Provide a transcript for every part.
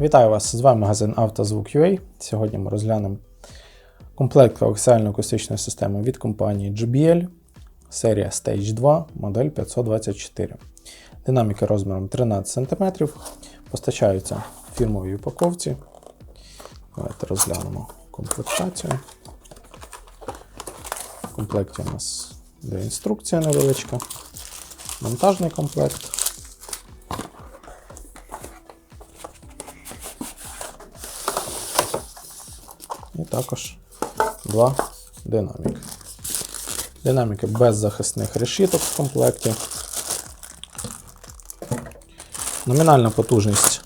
Вітаю вас! З вами магазин «Автозвук.UA». Сьогодні ми розглянемо комплект коаксіальної акустичної системи від компанії JBL, серія Stage 2, модель 524. Динаміки розміром 13 см. Постачаються в фірмовій упаковці. Давайте розглянемо комплектацію. В комплекті у нас є інструкція невеличка, монтажний комплект. І також два динаміки. Динаміки без захисних решіток в комплекті. Номінальна потужність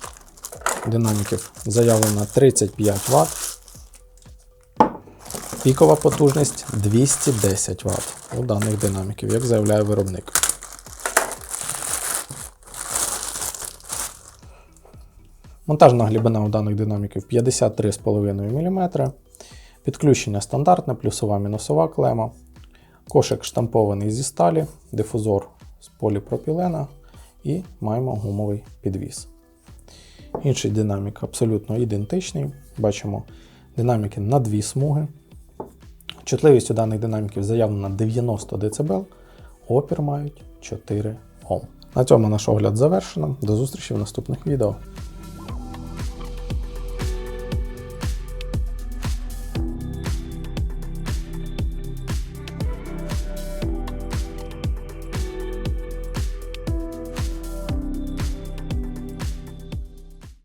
динаміків заявлена 35 Вт. Пікова потужність 210 Вт у даних динаміків, як заявляє виробник. Монтажна глибина у даних динаміків 53,5 мм. Підключення стандартне, плюсова мінусова клема. Кошик штампований зі сталі, дифузор з поліпропілена і маємо гумовий підвіс. Інший динамік абсолютно ідентичний. Бачимо динаміки на дві смуги. Чутливість у даних динаміків заявлена 90 дБ, опір мають 4 Ом. На цьому наш огляд завершено. До зустрічі в наступних відео.